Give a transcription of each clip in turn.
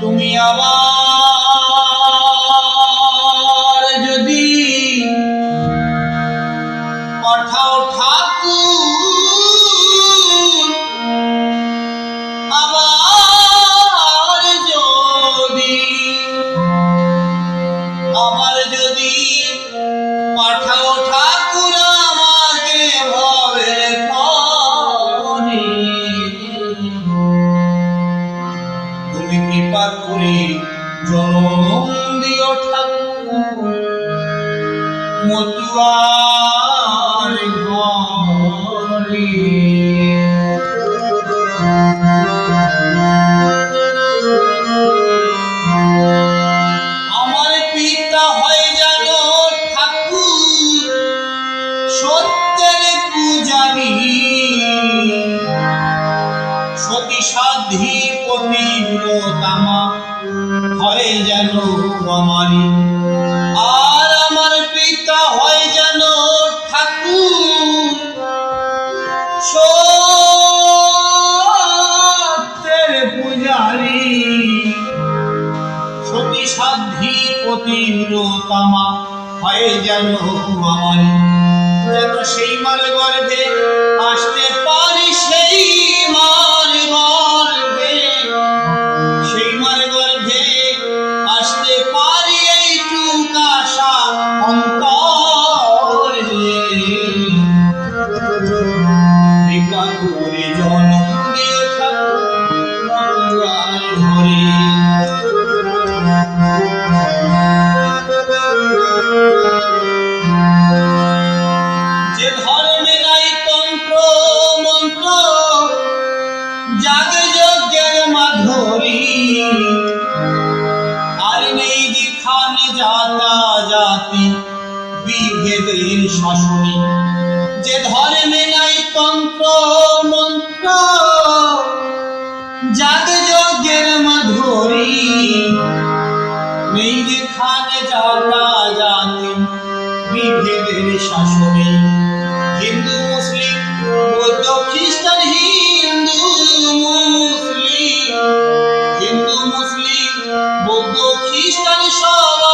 তুমি আবার কৃপা করে জনম দিও ঠাকুর। হয় যেন আর আমার পিতা হয় যেন ঠাকুর। সতী হয় যেন যেন সেই মার গর্ভে আসতে পারি জাতা জাতি বিভেদের শাসনী। যে ধর্মে নাই তন্ত্র, মন্ত্র, জাগে যজ্ঞের মাধুরী। নেই যেখানে জাতা জাতি বিভেদের শাসনে। হিন্দু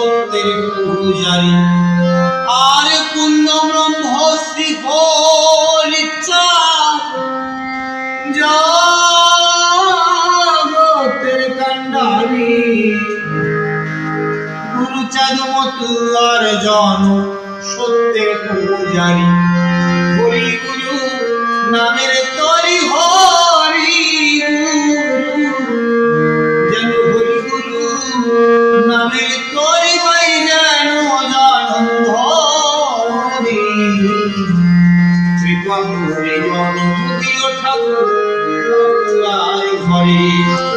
সত্যের পূজারি। আর পূর্ণ ব্রহ্ম শ্রী হরি জগতের কান্ডারি গুরুচাঁদ মতুয়ার জন সত্যের পূজারি। হরি গুরু, নামের তরি হরি যেন হরি গুরু, নামের তরি বাবুরে বন্ধু প্রিয়